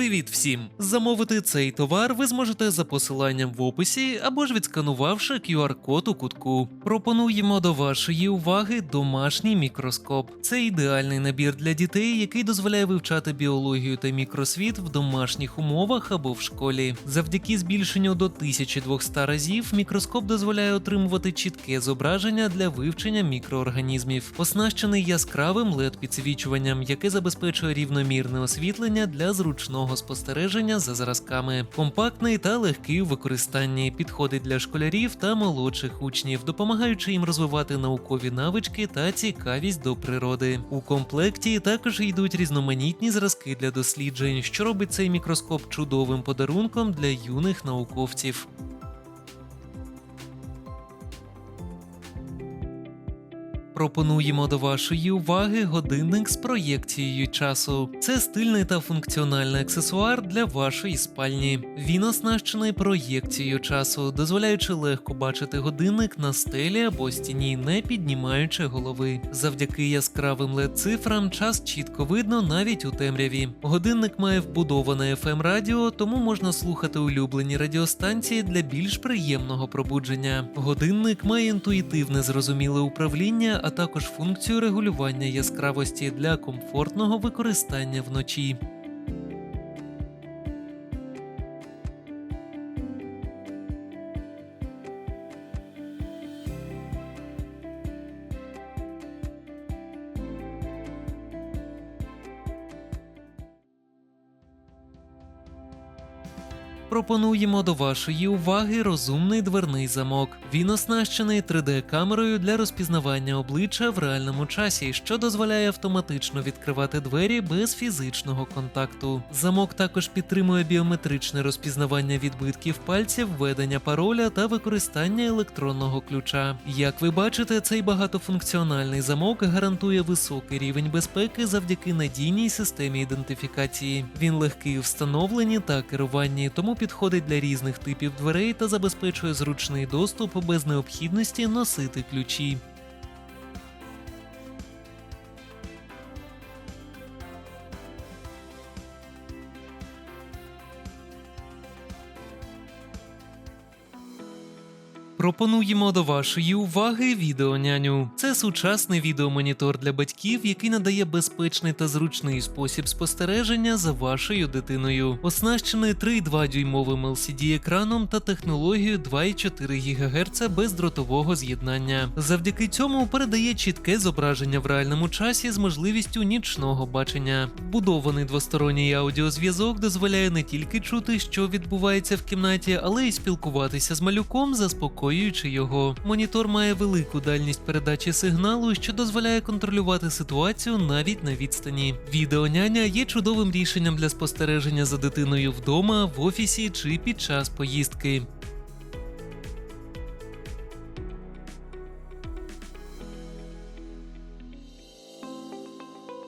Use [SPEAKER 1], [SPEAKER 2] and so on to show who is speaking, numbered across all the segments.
[SPEAKER 1] Привіт всім! Замовити цей товар ви зможете за посиланням в описі або ж відсканувавши QR-код у кутку. Пропонуємо до вашої уваги домашній мікроскоп. Це ідеальний набір для дітей, який дозволяє вивчати біологію та мікросвіт в домашніх умовах або в школі. Завдяки збільшенню до 1200 разів мікроскоп дозволяє отримувати чітке зображення для вивчення мікроорганізмів, оснащений яскравим led підсвічуванням, яке забезпечує рівномірне освітлення для зручного спостереження за зразками. Компактний та легкий у використанні, підходить для школярів та молодших учнів, допомагаючи їм розвивати наукові навички та цікавість до природи. У комплекті також йдуть різноманітні зразки для досліджень, що робить цей мікроскоп чудовим подарунком для юних науковців. Пропонуємо до вашої уваги годинник з проєкцією часу. Це стильний та функціональний аксесуар для вашої спальні. Він оснащений проєкцією часу, дозволяючи легко бачити годинник на стелі або стіні, не піднімаючи голови. Завдяки яскравим led цифрам час чітко видно навіть у темряві. Годинник має вбудоване fm радіо, тому можна слухати улюблені радіостанції для більш приємного пробудження. Годинник має інтуїтивне зрозуміле управління, також функцію регулювання яскравості для комфортного використання вночі. Пропонуємо до вашої уваги розумний дверний замок. Він оснащений 3D-камерою для розпізнавання обличчя в реальному часі, що дозволяє автоматично відкривати двері без фізичного контакту. Замок також підтримує біометричне розпізнавання відбитків пальців, введення пароля та використання електронного ключа. Як ви бачите, цей багатофункціональний замок гарантує високий рівень безпеки завдяки надійній системі ідентифікації. Він легкий у встановленні та керуванні, тому підходить для різних типів дверей та забезпечує зручний доступ без необхідності носити ключі. Пропонуємо до вашої уваги відеоняню. Це сучасний відеомонітор для батьків, який надає безпечний та зручний спосіб спостереження за вашою дитиною. Оснащений 3,2 дюймовим LCD екраном та технологією 2,4 ГГц бездротового з'єднання. Завдяки цьому передає чітке зображення в реальному часі з можливістю нічного бачення. Вбудований двосторонній аудіозв'язок дозволяє не тільки чути, що відбувається в кімнаті, але й спілкуватися з малюком, заспокоюючи його. Монітор має велику дальність передачі сигналу, що дозволяє контролювати ситуацію навіть на відстані. Відеоняня є чудовим рішенням для спостереження за дитиною вдома, в офісі чи під час поїздки.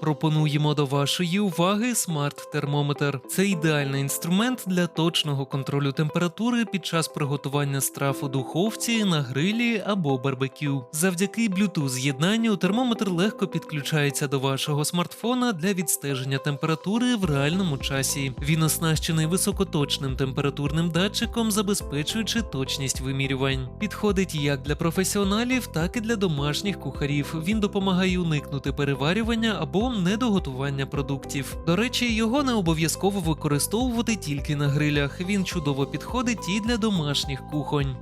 [SPEAKER 1] Пропонуємо до вашої уваги смарт-термометр. Це ідеальний інструмент для точного контролю температури під час приготування страв у духовці, на грилі або барбекю. Завдяки Bluetooth з'єднанню термометр легко підключається до вашого смартфона для відстеження температури в реальному часі. Він оснащений високоточним температурним датчиком, забезпечуючи точність вимірювань. Підходить як для професіоналів, так і для домашніх кухарів. Він допомагає уникнути переварювання або недоготування продуктів. До речі, його не обов'язково використовувати тільки на грилях. Він чудово підходить і для домашніх кухонь.